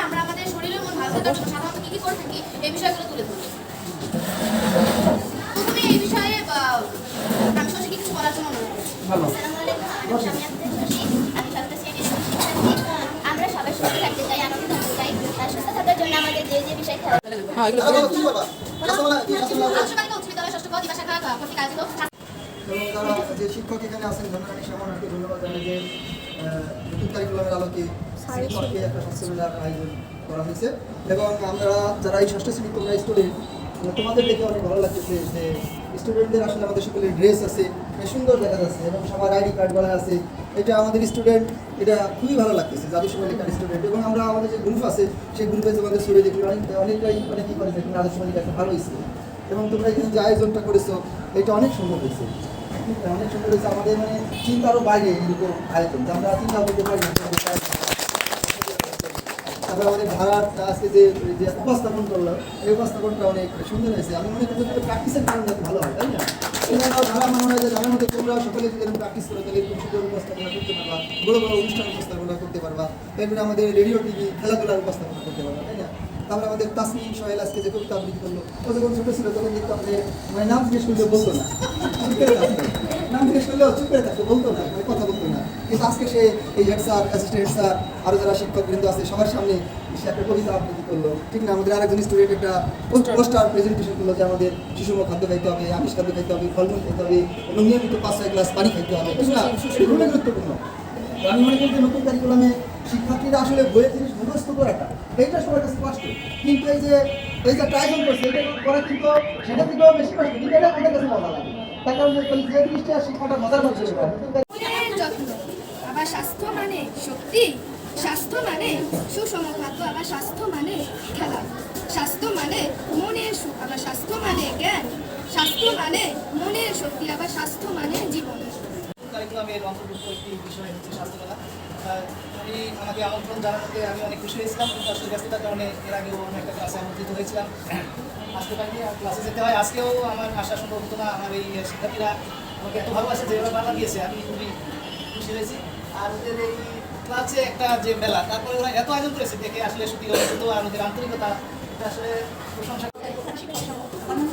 আমরা সাধারণত কি কি করে থাকি এই বিষয়গুলো তুলে ধরবো। প্রথমে এই বিষয়ে আমি শশীকে কিছু বলার জন্য অনুরোধ ভালো। আমরা সবাই সুস্থ থাকতে চাই আনন্দ থাকতে চাই। সুস্থ থাকার জন্য আমাদের যে যে বিষয় খেলা এবং তারা যে শিক্ষক এখানে আছেন ধন্যবাদ সামানকে ধন্যবাদ জানাই যে নতুন কারিকুলামের আলোকে শিক্ষককে একটা সেমিনার আয়োজন করা হয়েছে। এবং আমরা যারা এই ষষ্ঠ শ্রেণি তোমরা স্টুডেন্ট তোমাদের দেখে অনেক ভালো লাগতেছে যে স্টুডেন্টদের আসলে আমাদের সকলের ড্রেস আছে সুন্দর দেখা যাচ্ছে এবং সবার আইডি কার্ড বলা আছে। এটা আমাদের স্টুডেন্ট এটা খুবই ভালো লাগতেছে আদর্শ বালিকার স্টুডেন্ট এবং আমরা আমাদের যে গ্রুপ আছে সেই গ্রুপে তোমাদের ছড়িয়ে দেখি অনেক অনেকটাই অনেকেই করে দেখি আদর্শ একটা ভালো হয়েছে। এবং তোমরা এখানে যে আয়োজনটা করেছ এটা অনেক সুন্দর হয়েছে। আমাদের মানে চিন্তারও বাইরে আমরা চিন্তা করতে পারি। তারপরে আমাদের আজকে যে যে উপস্থাপন করল, এই উপস্থাপনটা অনেক সুন্দর হয়েছে। আমি মনে করি প্র্যাকটিসের কারণে ভালো হয়, তাই না? এছাড়াও ধারা মনে হয় যে ধারার মধ্যে তোমরা সকলে যদি প্র্যাকটিস করো, তাহলে এরকম সুন্দর উপস্থাপনা করতে পারবা, বড় বড় অনুষ্ঠান উপস্থাপনা করতে পারবা এরপরে আমাদের রেডিও টিভি খেলাধুলার উপস্থাপনা করতে পারবা, তাই না? তারপরে আমাদের তাসমিন সোহেল আজকে যে কবিতা আবৃত্তি করল ও যখন ছোটো ছিল তখন দেখতাম যে মানে নাম জিজ্ঞেস করলে বলতো না। চুপ করে থাকতো। নাম জিজ্ঞেস করলেও চুপ করে থাকতো বলতো না মানে কথা বলতো না। কিন্তু আজকে সে এই head sir assistant head sir আরও যারা শিক্ষক আছে সবার সামনে সে একটা কবিতা আবৃত্তি করল। ঠিক না আমাদের আরেকজন স্টুডেন্ট একটা পোস্টার প্রেজেন্টেশন করল যে আমাদের সুষম খাদ্য খাইতে হবে আমিষ খাদ্য খাইতে হবে ফলমূল খেতে হবে এবং নিয়মিত পাঁচ ছয় গ্লাস পানি খাইতে হবে। এগুলো গুরুত্বপূর্ণ। আমি মনে করি যে নতুন কারিকুলামে শিক্ষার্থীরা আসলে বইয়ের জিনিস মুখস্থ করাটা এইটা সবার কাছে কষ্ট কিন্তু এই যে এই যে ট্রাইজন করছে এটা করা কিন্তু সেটা থেকেও বেশি কষ্ট। কিন্তু এটা আমাদের কাছে মজা লাগে। আবার স্বাস্থ্য মানে শক্তি স্বাস্থ্য মানে সুষম খাদ্য আবার স্বাস্থ্য মানে খেলা। স্বাস্থ্য মানে মনের সুখ আবার স্বাস্থ্য মানে জ্ঞান। স্বাস্থ্য মানে মনের শক্তি আবার স্বাস্থ্য মানে জীবন। অন্তর্ভুক্ত একটি বিষয় হচ্ছে স্বাস্থ্যকলা আমি আমাকে আমন্ত্রণ জানানোতে আমি অনেক খুশি হয়েছিলাম কিন্তু আসলে ব্যস্ততার কারণে এর আগেও আমি একটা ক্লাসে আমন্ত্রিত হয়েছিলাম। আসতে পারি ক্লাসে যেতে হয়। আজকেও আমার আশা সম্ভব হতো না, আমার এই শিক্ষার্থীরা আমাকে এত ভালোবাসে যেভাবে বাধা দিয়েছে। আমি খুবই খুশি হয়েছি। আর ওদের এই ক্লাসে একটা যে মেলা, তারপরে ওরা এত আয়োজন করেছে দেখে আসলে সত্যি অভিজ্ঞতা আর ওদের আন্তরিকতা আসলে প্রশংসা। অন্যান্য